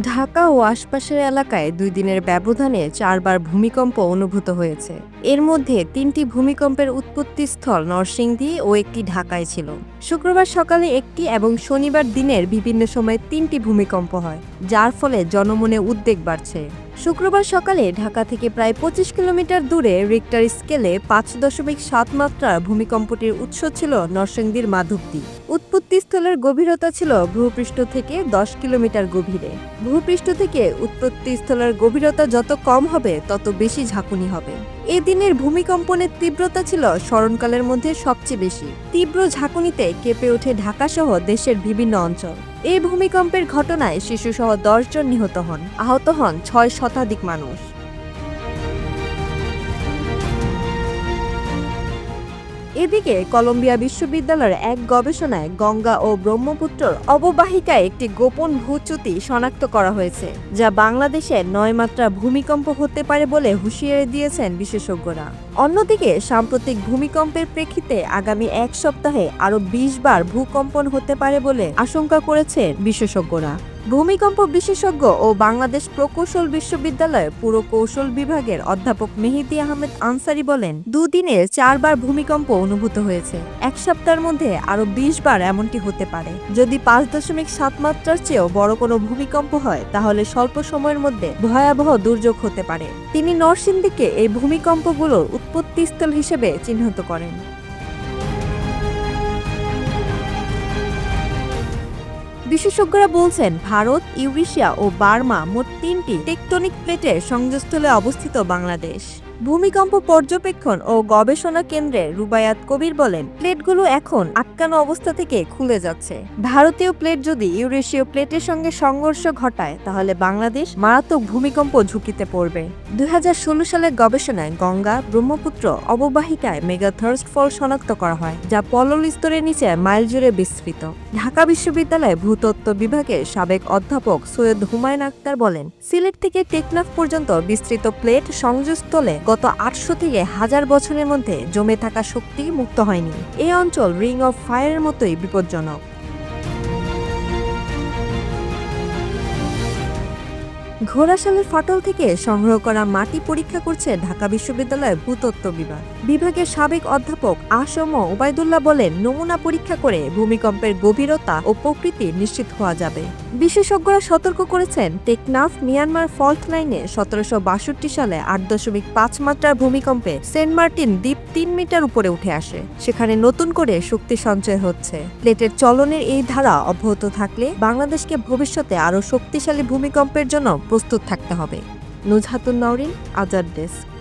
ঢাকা ও আশপাশের এলাকায় দুই দিনের ব্যবধানে চারবার ভূমিকম্প অনুভূত হয়েছে। এর মধ্যে তিনটি ভূমিকম্পের উৎপত্তিস্থল নরসিংদী ও একটি ঢাকায় ছিল। শুক্রবার সকালে একটি এবং শনিবার দিনের বিভিন্ন সময়ে তিনটি ভূমিকম্প হয়, যার ফলে জনমনে উদ্বেগ বাড়ছে। শুক্রবার সকালে ঢাকা থেকে প্রায় পঁচিশ কিলোমিটার দূরে রিক্টার স্কেলে পাঁচ দশমিক সাত মাত্রার ভূমিকম্পটির উৎস ছিল নরসিংদীর মাধবদী। উৎপত্তিস্থলের গভীরতা ছিল ভূপৃষ্ঠ থেকে দশ কিলোমিটার গভীরে। ভূপৃষ্ঠ থেকে উৎপত্তিস্থলের গভীরতা যত কম হবে, তত বেশি ঝাঁকুনি হবে। এ দিনের ভূমিকম্পনের তীব্রতা ছিল স্মরণকালের মধ্যে সবচেয়ে বেশি। তীব্র ঝাঁকুনিতে কেঁপে ওঠে ঢাকাসহ দেশের বিভিন্ন অঞ্চল। এই ভূমিকম্পের ঘটনায় শিশুসহ দশজন নিহত হন। আহত হন ছয় শতাধিক মানুষ। এদিকে কলম্বিয়া বিশ্ববিদ্যালয়ের এক গবেষণায় গঙ্গা ও ব্রহ্মপুত্রর অববাহিকায় একটি গোপন ভূচ্যুতি শনাক্ত করা হয়েছে, যা বাংলাদেশে নয় মাত্রা ভূমিকম্প হতে পারে বলে হুঁশিয়ারি দিয়েছেন বিশেষজ্ঞরা। অন্যদিকে, সাম্প্রতিক ভূমিকম্পের প্রেক্ষিতে আগামী এক সপ্তাহে আরও বিশ বার ভূকম্পন হতে পারে বলে আশঙ্কা করেছেন বিশেষজ্ঞরা। ভূমিকম্প বিশেষজ্ঞ ও বাংলাদেশ প্রকৌশল বিশ্ববিদ্যালয়ের পুরকৌশল বিভাগের অধ্যাপক মেহেদি আহমেদ আনসারি বলেন, দুদিনে চারবার ভূমিকম্প অনুভূত হয়েছে। এক সপ্তাহের মধ্যে আরও বিশ বার এমনটি হতে পারে। যদি পাঁচ দশমিক সাত মাত্রার চেয়েও বড় কোনো ভূমিকম্প হয়, তাহলে স্বল্প সময়ের মধ্যে ভয়াবহ দুর্যোগ হতে পারে। তিনি নরসিংদীকে এই ভূমিকম্পগুলোর উৎপত্তিস্থল হিসেবে চিহ্নিত করেন। বিশেষজ্ঞরা বলছেন ভারত ইউরেশিয়া ও বার্মা মোট তিনটি টেকটনিক প্লেটের সংযোগস্থলে অবস্থিত বাংলাদেশ। ভূমিকম্প পর্যবেক্ষণ ও গবেষণা কেন্দ্রে রুবায়াত কবির বলেন, প্লেটগুলো এখন আটকানো অবস্থা থেকে খুলে যাচ্ছে। ভারতীয় প্লেট যদি ইউরেশীয় প্লেটের সঙ্গে সংঘর্ষ ঘটায়, তাহলে বাংলাদেশ মারাত্মক ভূমিকম্প ঝুঁকিতে পড়বে। দুই সালের গবেষণায় গঙ্গা, ব্রহ্মপুত্র অববাহিকায় মেগা থার্স্ট ফল শনাক্ত করা হয়, যা পলল স্তরের নিচে মাইল জুড়ে বিস্তৃত। ঢাকা বিশ্ববিদ্যালয়ে ভূতত্ত্ব বিভাগের সাবেক অধ্যাপক সৈয়দ হুমায়ুন আক্তার বলেন, সিলেট থেকে টেকনাফ পর্যন্ত বিস্তৃত প্লেট সংযোগস্থলে গত আটশো থেকে হাজার বছরের মধ্যে জমে থাকা শক্তি মুক্ত হয়নি। এই অঞ্চল রিং অফ ফায়ারের মতোই বিপজ্জনক। ঘোড়াশালের ফাটল থেকে সংগ্রহ করা মাটি পরীক্ষা করছে ঢাকা বিশ্ববিদ্যালয়ের ভূতত্ত্ব বিভাগ। বিভাগের সাবেক অধ্যাপক আসম ওবায়দুল্লাহ বলেন, নমুনা পরীক্ষা করে ভূমিকম্পের গভীরতা ও প্রকৃতি নিশ্চিত হওয়া যাবে। বিশেষজ্ঞরা সতর্ক করেছেন, টেকনাফ মিয়ানমার ফল্ট লাইনে সতেরোশো বাষট্টি সালে আট দশমিক পাঁচ মাত্রার ভূমিকম্পে সেন্ট মার্টিন দ্বীপ তিন মিটার উপরে উঠে আসে। সেখানে নতুন করে শক্তি সঞ্চয় হচ্ছে। প্লেটের চলনের এই ধারা অব্যাহত থাকলে বাংলাদেশকে ভবিষ্যতে আরও শক্তিশালী ভূমিকম্পের জন্য প্রস্তুত থাকতে হবে। নুজহাতুন নওরিন আজাদ ডেস্ক।